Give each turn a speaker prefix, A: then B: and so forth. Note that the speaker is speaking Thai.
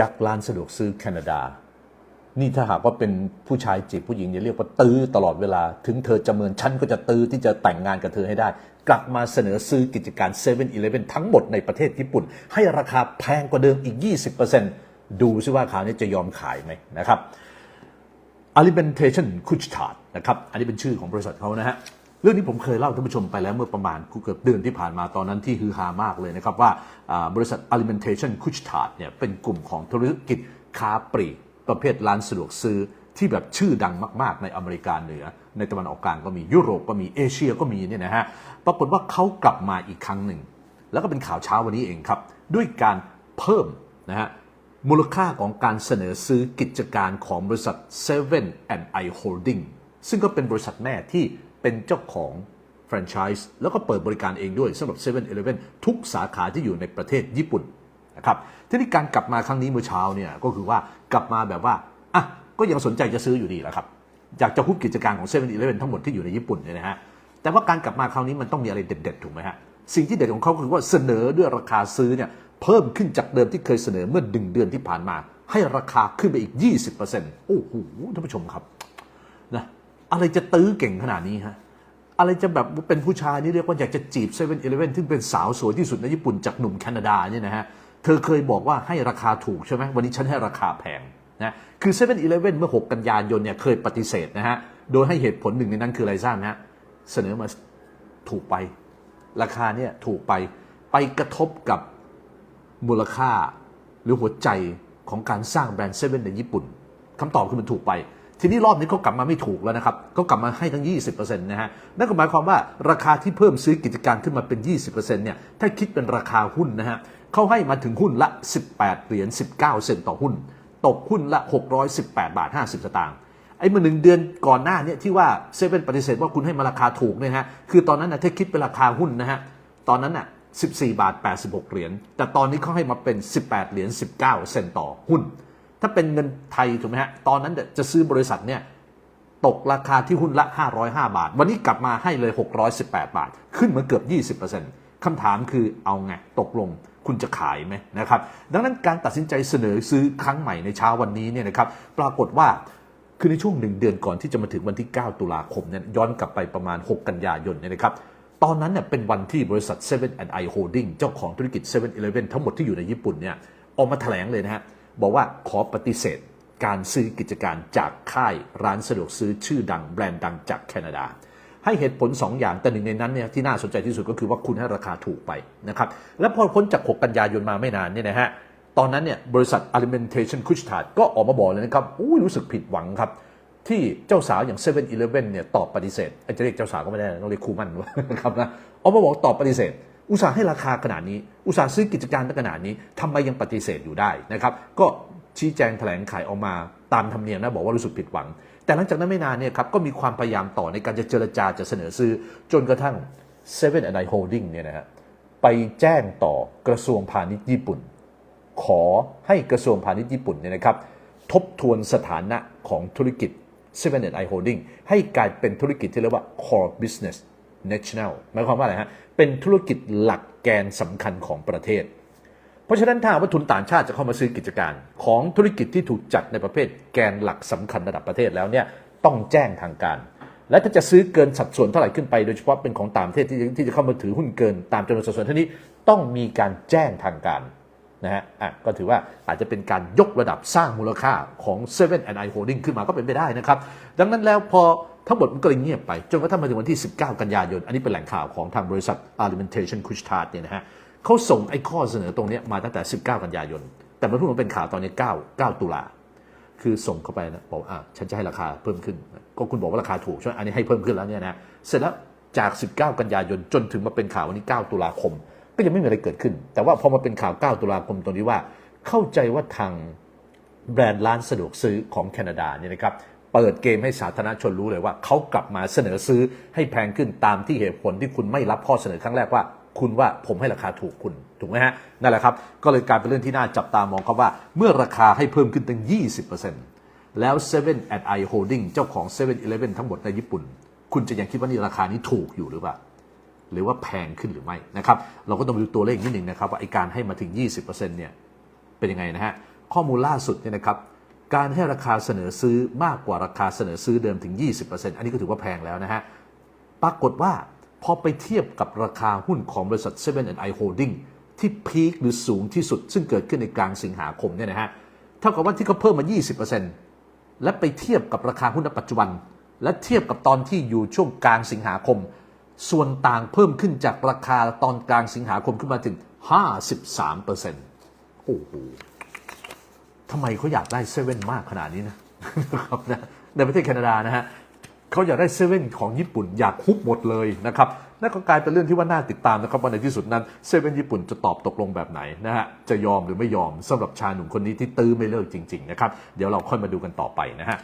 A: ยักษ์ร้านสะดวกซื้อแคนาดา นี่ถ้าหากว่าเป็นผู้ชายจีบผู้หญิงเนี่ยเรียกว่าตื้อตลอดเวลา ถึงเธอจะเมินฉันก็จะตื้อที่จะแต่งงานกับเธอให้ได้ กลับมาเสนอซื้อกิจการ7 e เ e ่ e อทั้งหมดในประเทศญี่ปุ่น ให้ราคาแพงกว่าเดิมอีก 20%ดูซิว่าคราวนี้จะยอมขายไหมนะครับ Alimentation k u c h t a r นะครับ อันนี้เป็นชื่อของบริษัทเขานะฮะ เรื่องนี้ผมเคยเล่าท่านผู้ชมไปแล้วเมื่อประมาณเกือบเดือนที่ผ่านมาตอนนั้นที่ฮือฮามากเลยนะครับว่าบริษัท Alimentation k u c h t a r เนี่ยเป็นกลุ่มของธุรกิจค้าปลีกประเภทร้านสะดวกซื้อที่แบบชื่อดังมาก ๆ ในอเมริกาเหนือ ในตะวันออกกลางก็มียุโรปก็มีเอเชียก็มีเนี่ยนะฮะปรากฏว่าเขากลับมาอีกครั้งหนึ่ง แล้วก็เป็นข่าวเช้าวันนี้เองครับ ด้วยการเพิ่มนะฮะมูลค่าของการเสนอซื้อกิจการของบริษัท 7 and I Holding ซึ่งก็เป็นบริษัทแม่ที่ เป็นเจ้าของแฟรนไชส์แล้วก็เปิดบริการเองด้วยสำหรับ7 e เ e ่ e ทุกสาขาที่อยู่ในประเทศญี่ปุ่นนะครับทีนี้การกลับมาครั้งนี้เมื่อเช้าเนี่ยก็คือว่ากลับมาแบบว่าอะก็ยังสนใจจะซื้ออยู่ดีแหละครับอยากจะฮุบกิจการของ7 e เ e ่ e ทั้งหมดที่อยู่ในญี่ปุ่นเนี่ยนะฮะแต่ว่าการกลับมาคราวนี้มันต้องมีอะไรเด็ดๆถูกไหมฮะสิ่งที่เด็ดของเขาคือว่าเสนอด้วยราคาซื้อเนี่ยเพิ่มขึ้นจากเดิมที่เคยเสนอเมื่อดึงเดือนที่ผ่านมา ให้ราคาขึ้นไปอีก 20%โอ้โหท่านผู้ชมครับนะ อะไรจะตื้อเก่งขนาดนี้ฮะอะไรจะแบบเป็นผู้ชายนี่เรียกว่าอยากจะจีบเซเว่นอีเลฟเว่นซึ่งเป็นสาวสวยที่สุดในญี่ปุ่นจากหนุ่มแคนาดาเนี่ยนะฮะเธอเคยบอกว่าให้ราคาถูกใช่ไหมวันนี้ฉันให้ราคาแพงนะคือเซเว่นอีเลฟเว่นเมื่อ 6 กันยายนเนี่ยเคยปฏิเสธนะฮะโดยให้เหตุผลหนึ่งในนั้นคืออะไรทราบไหมฮะเสนอมาถูกไป ราคาเนี่ยถูกไปไปกระทบกับมูลค่าหรือหัวใจของการสร้างแบรนด์เซเว่นในญี่ปุ่นคำตอบคือมันถูกไป ทีนี้รอบนี้เขากลับมาไม่ถูกแล้วนะครับเขากลับมาให้ทั้ง 20%นะฮะ นั่นก็หมายความว่าราคาที่เพิ่มซื้อกิจการขึ้นมาเป็น 20%เนี่ย ถ้าคิดเป็นราคาหุ้นนะฮะเขาให้มาถึงหุ้นละ 18 เหรียญ 19 เซนต์ต่อหุ้น ตกหุ้นละ 618 บาท 50 สตางค์ ไอ้เมื่อหนึ่งเดือนก่อนหน้าเนี่ยที่ว่าเซเว่นปฏิเสธว่าคุณให้มาราคาถูกเนี่ยฮะ คือตอนนั้นนะถ้าคิดเป็นราคาหุ้นนะฮะ ตอนนั้นน่ะ14 บาท 86 เหรียญ แต่ตอนนี้เขาให้มาเป็น 18 เหรียญ 19 เซนต์ต่อหุ้น ถ้าเป็นเงินไทยถูกไหมฮะ ตอนนั้นจะซื้อบริษัทเนี่ยตกราคาที่หุ้นละ 505 บาท วันนี้กลับมาให้เลย 618 บาท ขึ้นมาเกือบ 20%คำถามคือเอาไง ตกลงคุณจะขายไหมนะครับ ดังนั้นการตัดสินใจเสนอซื้อครั้งใหม่ในเช้าวันนี้เนี่ยนะครับ ปรากฏว่าคือในช่วงหนึ่งเดือนก่อนที่จะมาถึงวันที่ 9 ตุลาคมเนี่ยย้อนกลับไปประมาณ 6 กันยายนเนี่ยนะครับตอนนั้นเนี่ยเป็นวันที่บริษัท 7 and I Holding เจ้าของธุรกิจ 7 e เ e ่ e ทั้งหมดที่อยู่ในญี่ปุ่นเนี่ยออกมาแถลงเลยนะฮะ บอกว่าขอปฏิเสธการซื้อกิจการจากค่ายร้านสะดวกซื้อชื่อดังแบรนด์ดังจากแคนาดา ให้เหตุผล 2 อย่างแต่หนึ่งในนั้นเนี่ยที่น่าสนใจที่สุดก็คือว่าคุณให้ราคาถูกไปนะครับและพอพ้นจาก 6 กันยายนมาไม่นานเนี่ยนะฮะตอนนั้นเนี่ยบริษัท Alimentation k u c h t a r ก็ออกมาบอกเลยนะครับอุ้รู้สึกผิดหวังครับ ที่เจ้าสาวอย่าง 7 e เ e ่ e อเนี่ยตอบปฏิเสธไอ้จะเรียกเจ้าสาวก็ไม่ได้ต้องเรียกครูมั่นนะครับนะออกมาบอกตอบปฏิเสธ อุตสาห์ให้ราคาขนาดนี้ อุตสาห์ซื้อกิจการตั้งขนาดนี้ทำไมยังปฏิเสธอยู่ได้นะครับ ก็ชี้แจงแถลงไขออกมาตามธรรมเนียมนะบอกว่ารู้สึกผิดหวัง แต่หลังจากนั้นไม่นานเนี่ยครับก็มีความพยายามต่อในการจะเจรจาจะเสนอซื้อ จนกระทั่ง7 and I Holding เนี่ยนะฮะไปแจ้งต่อกระทรวงพาณิชย์ญี่ปุ่น ขอให้กระทรวงพาณิชย์ญี่ปุ่นเนี่ยนะครับทบทวนสถานะของธุรกิจ7 I Holding ให้กลายเป็นธุรกิจที่เรียกว่า core business national หมายความว่าอะไรฮะ เป็นธุรกิจหลักแกนสำคัญของประเทศ เพราะฉะนั้นถ้าว่าทุนต่างชาติจะเข้ามาซื้อกิจการ ของธุรกิจที่ถูกจัดในประเภทแกนหลักสำคัญระดับประเทศแล้วเนี่ยต้องแจ้งทางการ และถ้าจะซื้อเกินสัดส่วนเท่าไหร่ขึ้นไปโดยเฉพาะเป็นของต่างประเทศที่ที่จะเข้ามาถือหุ้นเกินตามจำนวนสัดส่วนเท่านี้ต้องมีการแจ้งทางการ นะฮะอะก็ถือว่าอาจจะเป็นการยกระดับสร้างมูลค่าของ7 and I Holding ขึ้นมาก็เป็นไปได้นะครับ ดังนั้นแล้วพอทั้งหมดมันก็เลยเงียบไป จนกระทั่งมาถึงวันที่ 19 กันยายน อันนี้เป็นแหล่งข่าวของทางบริษัท Alimentation k u c h t a r เนี่ยนะฮะเขาส่งไอ้ข้อเสนอตรงนี้มาตั้งแต่ 19 กันยายน แต่มันเพิ่งมาเป็นข่าวตอนนี้ 9 9 ตุลาคือส่งเข้าไปนะบอกอะฉันจะให้ราคาเพิ่มขึ้น ก็คุณบอกว่าราคาถูกใช่ไหมอันนี้ให้เพิ่มขึ้นแล้วเนี่ยนะเสร็จแล้วจาก 19 กันยายนจนถึงมาเป็นข่าววันนี้9ตุลาคม ก็ยังไม่มีอะไรเกิดขึ้น แต่ว่าพอมาเป็นข่าว 9 ตุลาคมตรงนี้ว่า เข้าใจว่าทางแบรนด์ร้านสะดวกซื้อของแคนาดาเนี่ยนะครับเปิดเกมให้สาธารณชนรู้เลยว่าเขากลับมาเสนอซื้อให้แพงขึ้นตามที่เหตุผลที่คุณไม่รับข้อเสนอครั้งแรกว่า คุณว่าผมให้ราคาถูกคุณถูกไหมฮะนั่นแหละครับ ก็เลยกลายเป็นเรื่องที่น่าจับตามองครับว่า เมื่อราคาให้เพิ่มขึ้นตั้ง20%แล้ว7 and I Holding เจ้าของ7 e เ e ่ e ทั้งหมดในญี่ปุ่น คุณจะยังคิดว่านี่ราคานี้ถูกอยู่หรือเปล่า หรือว่าแพงขึ้นหรือไม่นะครับเราก็ต้องดูตัวเลขนิดหนึ่งนะครับว่าไอการให้มาถึง 20%เนี่ยเป็นยังไงนะฮะข้อมูลล่าสุดเนี่ยนะครับการให้ราคาเสนอซื้อมากกว่าราคาเสนอซื้อเดิมถึง 20%อันนี้ก็ถือว่าแพงแล้วนะฮะปรากฏว่าพอไปเทียบกับราคาหุ้นของบริษัท 7 i Holding ที่พีคหรือสูงที่สุด ซึ่งเกิดขึ้นในกลางสิงหาคมเนี่ยนะฮะเท่ากับว่าที่เขาเพิ่มมา 20%และไปเทียบกับราคาหุ้นณปัจจุบัน และเทียบกับตอนที่อยู่ช่วงกลางสิงหาคม ส่วนต่างเพิ่มขึ้นจากราคาตอนกลางสิงหาคมขึ้นมาถึง 53%โอ้โหทำไมเขาอยากได้เซเว่นมากขนาดนี้นะครับในประเทศแคนาดานะฮะเขาอยากได้เซเว่นของญี่ปุ่นอยากคุบหมดเลยนะครับนั่นก็กลายเป็นเรื่องที่ว่าน่าติดตามนะครับว่าในที่สุดนั้นเซเว่นญี่ปุ่นจะตอบตกลงแบบไหนนะฮะจะยอมหรือไม่ยอมสำหรับชายหนุ่มคนนี้ที่ตื้อไม่เลิกจริง ๆ นะครับ เดี๋ยวเราค่อยมาดูกันต่อไปนะฮะ